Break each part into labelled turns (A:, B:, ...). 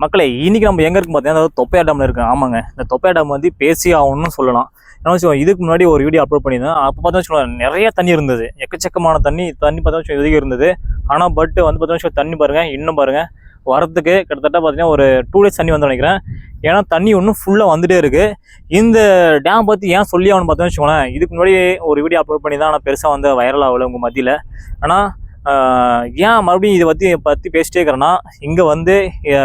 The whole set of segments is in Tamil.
A: மக்களை இன்றைக்கி நம்ம எங்கே இருக்கும் பார்த்தீங்கன்னா அதாவது தொப்பையா டேம்ல இருக்கு ஆமாங்க. இந்த தொப்பையா டேம் வந்து பேசி ஆகணும்னு சொல்லலாம். ஏன்னா வச்சுக்கோ இதுக்கு முன்னாடி ஒரு வீடியோ அப்லோட் பண்ணியிருந்தேன். அப்போ பார்த்தா வச்சுக்கோங்க நிறைய தண்ணி இருந்தது. எக்கச்சக்கமான தண்ணி தண்ணி பார்த்தா வச்சுக்கோ இருந்தது. ஆனால் பட் வந்து பார்த்தா வச்சுக்கோ தண்ணி பாருங்கள் இன்னும் பாருங்கள் வரத்துக்கு கிட்டத்தட்ட பார்த்தீங்கன்னா ஒரு டூ டேஸ் தண்ணி வந்து நினைக்கிறேன். ஏன்னா தண்ணி ஒன்றும் ஃபுல்லாக வந்துகிட்டே இருக்குது இந்த டேம் பற்றி ஏன் சொல்லி ஆகணும்னு பார்த்தோம்னு வச்சுக்கோங்களேன் இதுக்கு முன்னாடி ஒரு வீடியோ அப்லோட் பண்ணி தான் ஆனால் பெருசாக வந்து வைரல் ஆகல உங்கள் மத்தியில். ஆனால் ஏன் மறுபடியும் இதை பற்றி பற்றி பேசிட்டே இருக்கிறேன்னா இங்கே வந்து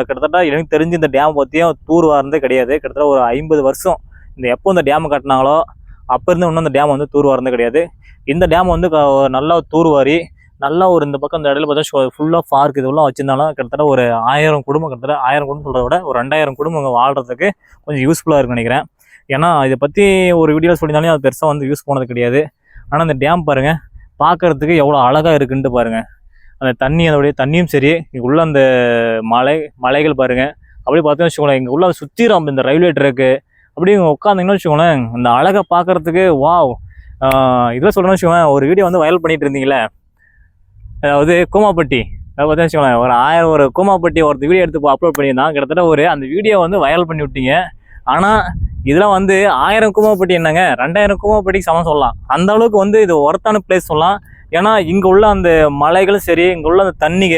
A: கிட்டத்தட்ட எனக்கு தெரிஞ்சு இந்த டேம் பற்றியும் தூர் வார்ந்தே கிடையாது. கிட்டத்தட்ட ஒரு ஐம்பது வருஷம் இந்த எப்போ இந்த டேம் கட்டினாங்களோ அப்போ இருந்து இன்னும் இந்த டேம் வந்து தூர் வார்ந்தே கிடையாது. இந்த டேம் வந்து நல்லா தூர் வாரி நல்லா ஒரு இந்த பக்கம் இந்த இடையில பார்த்தா ஃபுல்லாக பார்க் இதெல்லாம் வச்சிருந்தாலும் கிட்டத்தட்ட ஒரு ஆயிரம் குடும்பம் கிட்டத்தட்ட ஆயிரம் குடும்பம் சொல்கிறத விட ஒரு ரெண்டாயிரம் குடும்பம் அங்கே வாழ்கிறதுக்கு கொஞ்சம் யூஸ்ஃபுல்லாக இருக்குன்னு நினைக்கிறேன். ஏன்னா இதை பற்றி ஒரு வீடியோ சொல்லியிருந்தாலும் அது பெருசாக வந்து யூஸ் போனது கிடையாது. ஆனால் இந்த டேம் பாருங்கள் பார்க்கறதுக்கு எவ்வளோ அழகாக இருக்குன்ட்டு பாருங்கள் அந்த தண்ணி அதோடைய தண்ணியும் சரி இங்கே உள்ள அந்த மலை மலைகள் பாருங்கள் அப்படியே பார்த்தீங்கன்னு வச்சுக்கோங்களேன் இங்கே உள்ள சுற்றிடும் இந்த ரயில்வே ட்ரக்கு அப்படியே இங்கே உட்காந்திங்கன்னு வச்சுக்கோங்களேன் அந்த அழகை பார்க்கறதுக்கு வாவ் இதில் சொல்கிறேன்னு வச்சுக்கோங்களேன் ஒரு வீடியோ வந்து வைரல் பண்ணிட்டு இருந்தீங்களே அதாவது கோமாப்பட்டி அதை பார்த்தா வச்சுக்கோங்களேன் ஒரு ஆயிரம் ஒரு கோமாப்பட்டி ஒருத்தர் வீடியோ எடுத்து அப்லோட் பண்ணியிருந்தான். கிட்டத்தட்ட ஒரு அந்த வீடியோ வந்து வைரல் பண்ணி விட்டீங்க. ஆனால் இதெல்லாம் வந்து ஆயிரம் கூமாப்பட்டி என்னங்க? ரெண்டாயிரம் கூமாப்பட்டிக்கு சமம் சொல்லலாம். அந்த அளவுக்கு வந்து இது ஒர்த்தான பிளேஸ் சொல்லலாம். ஏன்னா இங்கே உள்ள அந்த மலைகளும் சரி இங்கே உள்ள அந்த தண்ணிக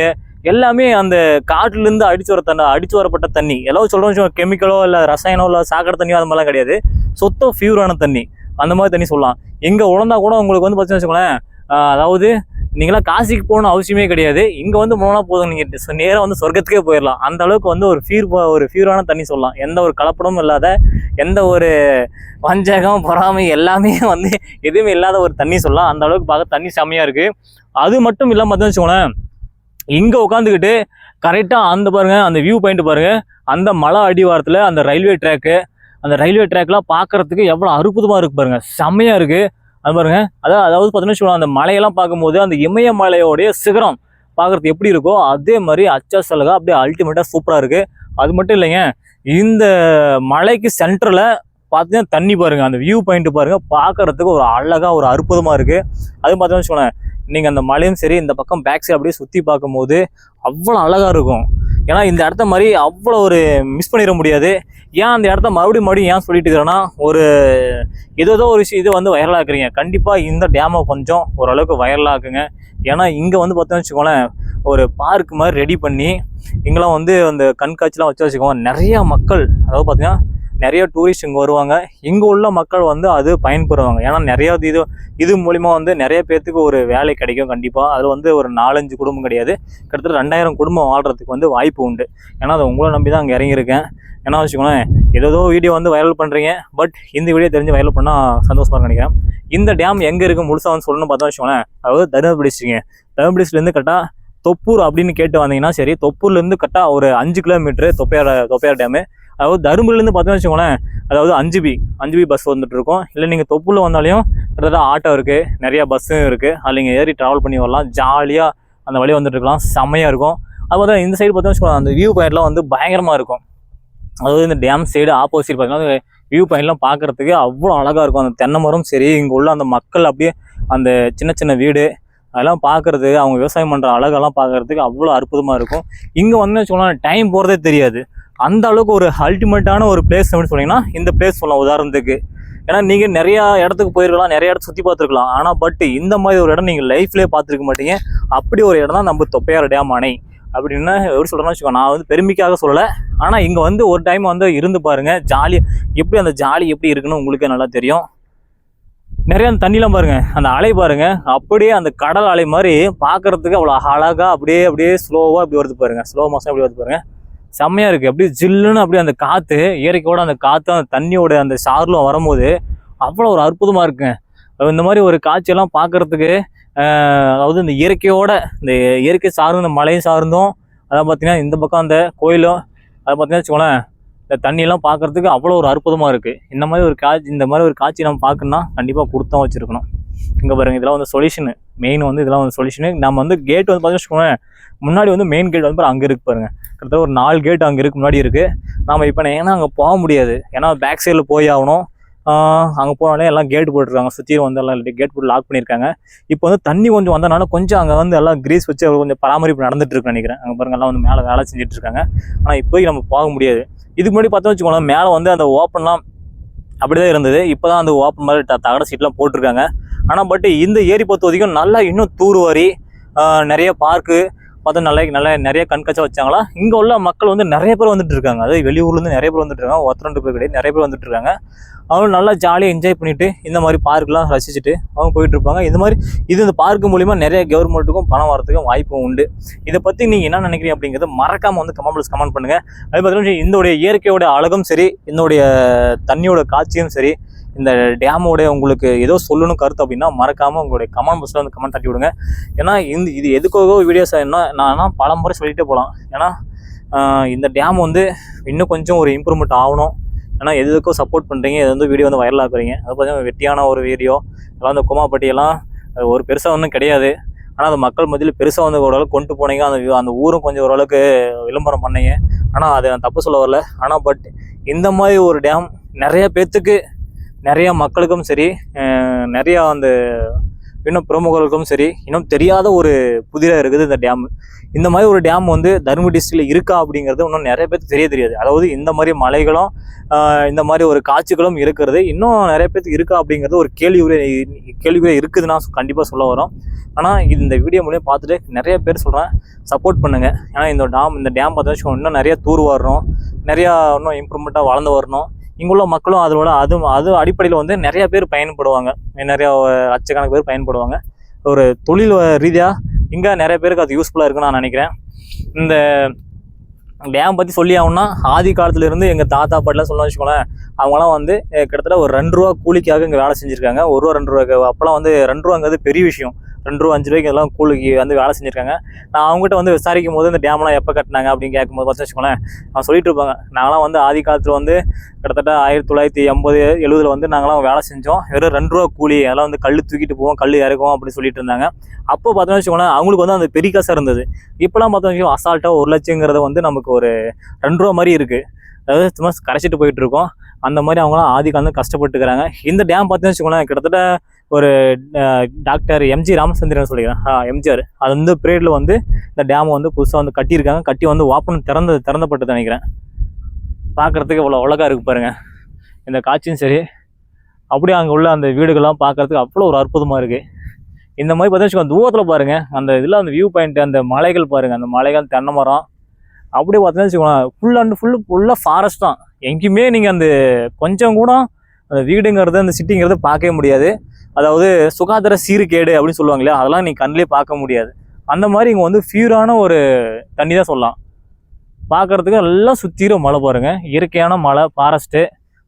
A: எல்லாமே அந்த காட்டிலேருந்து அடிச்சு வர தண்ணி அடிச்சு வரப்பட்ட தண்ணி. எல்லாம் சொல்கிறோம் கெமிக்கலோ இல்லை ரசாயனோ இல்லை சாக்கடை தண்ணியோ அது மாதிரிலாம் கிடையாது. சொத்தம் ஃபியூரான தண்ணி. அந்த மாதிரி தண்ணி சொல்லலாம். எங்கே உழந்தா கூட உங்களுக்கு வந்து பார்த்தீங்கன்னு வச்சுக்கோங்களேன் அதாவது நீங்களாம் காசிக்கு போகணும் அவசியமே கிடையாது. இங்கே வந்து போனால் போதும். நீங்கள் நேராக வந்து சொர்க்கத்துக்கே போயிடலாம் அந்த அளவுக்கு வந்து ஒரு ஃபியூர் ஒரு ஃபியூரான தண்ணி சொல்லலாம். எந்த ஒரு கலப்படமும் இல்லாத எந்த ஒரு வஞ்சகம் பொறாமை எல்லாமே வந்து எதுவுமே இல்லாத ஒரு தண்ணி சொல்லலாம். அந்த அளவுக்கு பார்க்க தண்ணி செம்மையாக இருக்குது அது மட்டும் இல்லாமல் தான் வச்சுக்கோங்களேன் இங்கே உட்காந்துக்கிட்டு கரெக்டாக அந்த பாருங்க அந்த வியூ பாயிண்ட் பாருங்கள் அந்த மலை அடிவாரத்தில் அந்த ரயில்வே ட்ராக்கு அந்த ரயில்வே ட்ராக்லாம் பார்க்கறதுக்கு எவ்வளோ அற்புதமாக இருக்கு பாருங்கள் செம்மையாக இருக்குது அது பாருங்க. அதாவது அதாவது பார்த்தீங்கன்னா வச்சுக்கோங்களேன், அந்த மலையெல்லாம் பார்க்கும்போது அந்த இமயமலையோடைய சிகரம் பார்க்கறது எப்படி இருக்கோ அதே மாதிரி அச்சா சலகா அப்படியே அல்டிமேட்டாக சூப்பராக இருக்குது அது மட்டும் இல்லைங்க இந்த மலைக்கு சென்டரில் பார்த்தீங்கன்னா தண்ணி பாருங்க அந்த வியூ பாயிண்ட் பாருங்கள் பார்க்கறதுக்கு ஒரு அழகாக ஒரு அற்புதமாக இருக்குது அது பார்த்தீங்கன்னா வச்சுக்கோங்களேன் நீங்கள் அந்த மலையும் சரி இந்த பக்கம் பேக் சைடு அப்படியே சுற்றி பார்க்கும்போது அவ்வளோ அழகாக இருக்கும். ஏன்னா இந்த இடத்த மாதிரி அவ்வளோ ஒரு மிஸ் பண்ணிட முடியாது. ஏன் அந்த இடத்த மறுபடியும் மறுபடியும் ஏன் சொல்லிட்டு இருக்கிறேன்னா ஒரு ஏதோ ஏதோ ஒரு விஷயம் இது வந்து வைரலாக்குறீங்க கண்டிப்பாக இந்த டேமை கொஞ்சம் ஓரளவுக்கு வைரலாக்குங்க ஏன்னா இங்கே வந்து பார்த்தோன்னு வச்சுக்கோங்களேன் ஒரு பார்க் மாதிரி ரெடி பண்ணி இங்கெல்லாம் வந்து அந்த கண்காட்சிலாம் வச்சு வச்சுக்கோங்க நிறையா மக்கள் அதாவது பார்த்தீங்கன்னா நிறைய டூரிஸ்ட் இங்கே வருவாங்க. இங்கே உள்ள மக்கள் வந்து அது பயன்பெறுவாங்க. ஏன்னா நிறைய இது இது மூலிமா வந்து நிறைய பேர்த்துக்கு ஒரு வேலை கிடைக்கும் கண்டிப்பாக அது வந்து ஒரு நாலஞ்சு குடும்பம் கிடையாது. கிட்டத்தட்ட ரெண்டாயிரம் குடும்பம் வாழ்கிறதுக்கு வந்து வாய்ப்பு உண்டு. ஏன்னா அதை உங்களை நம்பி தான் அங்கே இறங்கியிருக்கேன். ஏன்னா வச்சுக்கோங்களேன் ஏதோ வீடியோ வந்து வைரல் பண்ணுறீங்க பட் இந்த வீடியோ தெரிஞ்சு வைரல் பண்ணால் சந்தோஷமாக நினைக்கிறேன். இந்த டேம் எங்கே இருக்குது முழுசாக வந்து சொல்லணும்னு பார்த்தா வச்சுக்கோங்களேன் அதாவது தருமபுரி டிஸ்ட்ரிங்க கரெக்டாக தொப்பூர் அப்படின்னு கேட்டு வந்தீங்கன்னா சரி தொப்பூர்லேருந்து கரெக்டாக ஒரு அஞ்சு கிலோமீட்டர் தொப்பையார் தொப்பையார் டேமு அதாவது தருமபுரிலேருந்து பார்த்தீங்கன்னு வச்சுக்கோங்களேன் அதாவது அஞ்சு பி அஞ்சு பி பஸ் வந்துட்டு இல்லை நீங்கள் தொப்பூரில் வந்தாலையும் கிட்டத்தட்ட ஆட்டோ இருக்குது நிறையா பஸ்ஸும் இருக்குது அதில் நீங்கள் ஏறி ட்ராவல் பண்ணி வரலாம். ஜாலியாக அந்த வழி வந்துட்டு இருக்கலாம். செம்மையாக இருக்கும். அது பார்த்தா இந்த சைடு பார்த்தோம்னு வச்சுக்கோங்களேன் அந்த வியூ பாயிண்ட்லாம் வந்து பயங்கரமாக இருக்கும். அதாவது இந்த டேம் சைடு ஆப்போசிட் பார்த்தீங்கன்னா வியூ பாயிண்ட்லாம் பார்க்கறதுக்கு அவ்வளோ அழகாக இருக்கும். அந்த தென்னை மரம் சரி இங்கே உள்ள அந்த மக்கள் அப்படியே அந்த சின்ன சின்ன வீடு அதெல்லாம் பார்க்குறதுக்கு அவங்க விவசாயம் பண்ணுற அழகெல்லாம் பார்க்கறதுக்கு அவ்வளோ அற்புதமாக இருக்கும். இங்கே வந்து வச்சுக்கோங்களேன் டைம் போகிறதே தெரியாது. அந்த அளவுக்கு ஒரு அல்டிமேட்டான ஒரு பிளேஸ் அப்படின்னு சொன்னீங்கன்னா இந்த பிளேஸ் சொல்லலாம். உதாரணத்துக்கு ஏன்னா நீங்கள் நிறையா இடத்துக்கு போயிருக்கலாம் நிறைய இடத்த சுற்றி பார்த்துருக்கலாம். ஆனால் பட் இந்த மாதிரி ஒரு இடம் நீங்கள் லைஃப்லேயே பார்த்துருக்க மாட்டீங்க. அப்படி ஒரு இடம் தான் நம்ம தொப்பையார் டேம் அணை அப்படின்னா எப்படி சொல்கிறேன்னு வச்சுக்கோ நான் வந்து பெருமைக்காக சொல்லலை. ஆனால் இங்கே வந்து ஒரு டைம் வந்து இருந்து பாருங்கள் ஜாலி எப்படி அந்த ஜாலி எப்படி இருக்குன்னு உங்களுக்கே நல்லா தெரியும். நிறைய அந்த தண்ணிலாம் பாருங்கள் அந்த அலை பாருங்கள் அப்படியே அந்த கடல் அலை மாதிரி பார்க்கறதுக்கு அவ்வளோ அழகாக அப்படியே அப்படியே ஸ்லோவாக இப்படி வருது பாருங்க. ஸ்லோ மோஷன் அப்படி வருது பாருங்க. செம்மையாக இருக்குது அப்படியே ஜில்லுன்னு அப்படியே அந்த காற்று இயற்கையோட அந்த காற்று அந்த தண்ணியோட அந்த சார்லும் வரும்போது அவ்வளோ ஒரு அற்புதமாக இருக்குங்க. இந்த மாதிரி ஒரு காட்சியெல்லாம் பார்க்கறதுக்கு அதாவது இந்த இயற்கையோட இந்த இயற்கை சார்ந்த இந்த மலையும் சார்ந்தும் அதான் பார்த்தீங்கன்னா இந்த பக்கம் அந்த கோயிலும் அதை பார்த்தீங்கன்னா வச்சுக்கோங்களேன் இந்த தண்ணியெல்லாம் பார்க்கறதுக்கு அவ்வளோ ஒரு அற்புதமாக இருக்குது இந்த மாதிரி ஒரு காட்சி இந்த மாதிரி ஒரு காட்சி நம்ம பார்க்கணுன்னா கண்டிப்பாக கொடுத்தோம் வச்சுருக்கணும். இங்கே பாருங்க இதெல்லாம் வந்து சொல்யூஷனு மெயின் வந்து இதெல்லாம் வந்து சொல்யூஷனு நம்ம வந்து கேட் வந்து பார்த்தீங்கன்னா வச்சுக்கோங்களேன் முன்னாடி வந்து மெயின் கேட் வந்து அங்கே இருக்கு பாருங்க. கிட்டத்தட்ட ஒரு நாலு கேட் அங்கே இருக்கு முன்னாடி இருக்குது நாம் இப்போ ஏன்னா அங்கே போக முடியாது. ஏன்னா பேக் சைடில் போய் ஆகணும். அங்கே போனாலே எல்லாம் கேட் போட்டுருக்காங்க. சுற்றியும் வந்து எல்லாம் கேட் போட்டு லாக் பண்ணியிருக்காங்க இப்போ வந்து தண்ணி கொஞ்சம் வந்தனால கொஞ்சம் அங்கே வந்து எல்லாம் கிரீஸ் வச்சு அவர் கொஞ்சம் பராமரிப்பு நடந்துட்டு இருக்குன்னு நினைக்கிறேன். அங்கே பாருங்க எல்லாம் வந்து மேலே வேலை செஞ்சுட்டு இருக்காங்க. ஆனால் இப்போதைக்கு நம்ம போக முடியாது. இதுக்கு முன்னாடி பார்த்தோம் வச்சுக்கோங்களேன் மேலே வந்து அந்த ஓப்பன்லாம் அப்படி தான் இருந்தது. இப்போ தான் அந்த ஓப்பன் மாதிரி தகட சீட்லாம் போட்டிருக்காங்க. ஆனால் பட் இந்த ஏரி பொறுத்த வரைக்கும் நல்லா இன்னும் தூர்வாரி நிறைய பார்க்கு பார்த்தா நல்லா நல்லா நிறைய கண்காட்சி வச்சாங்களா? இங்கே உள்ள மக்கள் வந்து நிறைய பேர் வந்துட்டு இருக்காங்க. அதாவது வெளியூர்லேருந்து நிறைய பேர் வந்துட்டு இருக்காங்க. ஒருத்தர் ரெண்டு பேர் கிடையாது நிறைய பேர் வந்துட்டு இருக்காங்க. அவங்க நல்லா ஜாலியாக என்ஜாய் பண்ணிட்டு இந்த மாதிரி பார்க்கெலாம் ரசிச்சுட்டு அவங்க போயிட்டு இருப்பாங்க. இந்த மாதிரி இது இந்த பார்க்கு மூலிமா நிறைய கவர்மெண்ட்டுக்கும் பணம் வரதுக்கும் வாய்ப்பும் உண்டு. இதை பற்றி நீங்கள் என்ன நினைக்கிறீங்க அப்படிங்கிறத மறக்காமல் வந்து கமெண்ட்ஸ் கமெண்ட் பண்ணுங்கள் அது பார்த்தீங்கன்னா இந்த இயற்கையோட அழகும் சரி இதனுடைய தண்ணியோட காட்சியும் சரி இந்த டேமோட உங்களுக்கு ஏதோ சொல்லணும் கருத்து அப்படின்னா மறக்காமல் உங்களுடைய கமெண்ட் பாக்ஸில் வந்து கமெண்ட் தட்டி விடுங்க. ஏன்னா இந்த இது எதுக்காக வீடியோஸ் என்ன நான் பல முறை சொல்லிகிட்டே போகலாம் ஏன்னா இந்த டேம் வந்து இன்னும் கொஞ்சம் ஒரு இம்ப்ரூவ்மெண்ட் ஆகணும். ஏன்னா எதுக்கோ சப்போர்ட் பண்ணுறீங்க இது வந்து வீடியோ வந்து வைரல் ஆக்குறீங்க. அது பார்த்தீங்கன்னா வெட்டியான ஒரு வீடியோ அதெல்லாம் அந்த குமாப்பட்டியெல்லாம் ஒரு பெருசாக ஒன்றும் கிடையாது. ஆனால் அது மக்கள் மத்தியில் பெருசாக வந்து ஓரளவுக்கு கொண்டு போனீங்க. அந்த அந்த ஊரும் கொஞ்சம் ஓரளவுக்கு விளம்பரம் பண்ணீங்க. ஆனால் அது நான் தப்பு சொல்ல வரல. ஆனால் பட் இந்த மாதிரி ஒரு டேம் நிறைய பேர்த்துக்கு நிறைய மக்களுக்கும் சரி நிறையா நிறைய அந்த இன்னும் பிரமுகர்களுக்கும் சரி இன்னும் தெரியாத ஒரு புதிராக இருக்குது இந்த டேம். இந்த மாதிரி ஒரு டேம் வந்து தருமபுரி டிஸ்ட்ரிக்டில் இருக்கா அப்படிங்கிறது இன்னும் நிறைய பேருக்கு தெரிய தெரியாது. அதாவது இந்த மாதிரி மலைகளும் இந்த மாதிரி ஒரு காட்சிகளும் இருக்கிறது. இன்னும் நிறைய பேருக்கு இருக்கா அப்படிங்கிறது ஒரு கேள்விக்குரிய கேள்விக்குரிய இருக்குதுன்னா கண்டிப்பாக சொல்ல வரோம். ஆனால் இந்த வீடியோ மூலியம் பார்த்துட்டு நிறைய பேர் சொல்கிறேன் சப்போர்ட் பண்ணுங்கள் ஏன்னா இந்த டேம் இந்த டேம் பார்த்தா இன்னும் நிறைய தூர் வரணும். நிறையா இன்னும் இம்ப்ரூவ்மெண்ட்டாக வளர்ந்து வரணும். இங்குள்ள மக்களும் அதோட அது அது அடிப்படையில் வந்து நிறைய பேர் பயன்படுவாங்க. நிறையா லட்சக்கணக்கு பேர் பயன்படுவாங்க. ஒரு தொழில் ரீதியாக இங்கே நிறைய பேருக்கு அது யூஸ்ஃபுல்லாக இருக்குன்னு நான் நினைக்கிறேன். இந்த டேம் பற்றி சொல்லி ஆகணும்னா ஆதி காலத்துலேருந்து எங்கள் தாத்தா பாட்டிலாம் சொல்ல வச்சுக்கோங்களேன் அவங்களாம் வந்து கிட்டத்தட்ட ஒரு ரெண்டு ரூபா கூலிக்காக இங்கே வேலை செஞ்சுருக்காங்க. ஒரு ரூபா ரெண்டு ரூபாய்க்கு. அப்போலாம் வந்து ரெண்டு ரூபாங்கிறது பெரிய விஷயம். ரெண்டு ரூபா அஞ்சு ரூபாய்க்கு எல்லாம் கூலிக்கு வந்து வேலை செஞ்சுருக்காங்க. நான் அவங்ககிட்ட வந்து விசாரிக்கும் போது இந்த டேம்லாம் எப்போ கட்டினாங்க அப்படின்னு கேட்கும்போது பார்த்து வச்சுக்கோங்களேன் அவன் சொல்லிட்டு இருப்பாங்க. நாங்களாம் வந்து ஆதி காலத்தில் வந்து கிட்டத்தட்ட ஆயிரத்தி தொள்ளாயிரத்தி எண்பது எழுபதில் வந்து நாங்களாம் வேலை செஞ்சோம். வெறும் ரெண்டு ரூபா கூலி அதெல்லாம் வந்து கல் தூக்கிட்டு போவோம் கல் இறக்குவோம் அப்படின்னு சொல்லிட்டு இருந்தாங்க. அப்போ பார்த்தோம்னு வச்சுக்கோங்களேன் அவங்களுக்கு வந்து அந்த பெரிய காசாக இருந்தது. இப்போலாம் பார்த்தோம் அசால்ட்டாக ஒரு லட்சங்கிறது வந்து நமக்கு ஒரு ரெண்டு ரூபா மாதிரி இருக்குது அதாவது சும்மா கரைச்சிட்டு போயிட்டு இருக்கோம். அந்த மாதிரி அவங்களாம் ஆதி காலம் கஷ்டப்பட்டுக்கிறாங்க. இந்த டேம் பார்த்தீங்கன்னு வச்சுக்கோங்களேன் கிட்டத்தட்ட ஒரு டாக்டர் எம்ஜி ராமச்சந்திரன் சொல்லிக்கிறேன். ஆ, எம்ஜிஆர். அது வந்து பீரியடில் வந்து இந்த டேமை வந்து புதுசாக வந்து கட்டியிருக்காங்க. கட்டி வந்து ஓப்பன் திறந்து திறந்தப்பட்டது நினைக்கிறேன். பார்க்குறதுக்கு இவ்வளோ அழகாக இருக்குது பாருங்கள் இந்த காட்சியும் சரி. அப்படியே அங்கே உள்ள அந்த வீடுகள்லாம் பார்க்கறதுக்கு அவ்வளோ ஒரு அற்புதமாக இருக்குது இந்த மாதிரி பார்த்தா வச்சுக்கோங்க தூரத்தில் பாருங்கள் அந்த இதில் அந்த வியூ பாயிண்ட் அந்த மலைகள் பாருங்கள் அந்த மலைகள் தென்னை மரம். அப்படியே பார்த்தீங்கன்னா வச்சுக்கோங்களேன் ஃபுல் அண்ட் ஃபுல்லு ஃபுல்லாக ஃபாரஸ்ட் தான். எங்கேயுமே நீங்கள் அந்த கொஞ்சம் கூட அந்த வீடுங்கிறது அந்த சிட்டிங்கிறது பார்க்கவே முடியாது. அதாவது சுகாதார சீர்கேடு அப்படின்னு சொல்லுவாங்க இல்லையா? அதெல்லாம் நீ கண்ணிலே பார்க்க முடியாது. அந்த மாதிரி இங்கே வந்து ஃபியூரான ஒரு தண்ணி தான் சொல்லலாம். பார்க்குறதுக்கு எல்லாம் சுற்றிலும் மழை பாருங்க. இயற்கையான மழை ஃபாரஸ்ட்டு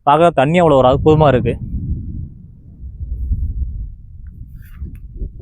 A: பார்க்குற தண்ணி அவ்வளோ ஒரு அற்புதமாக இருக்குது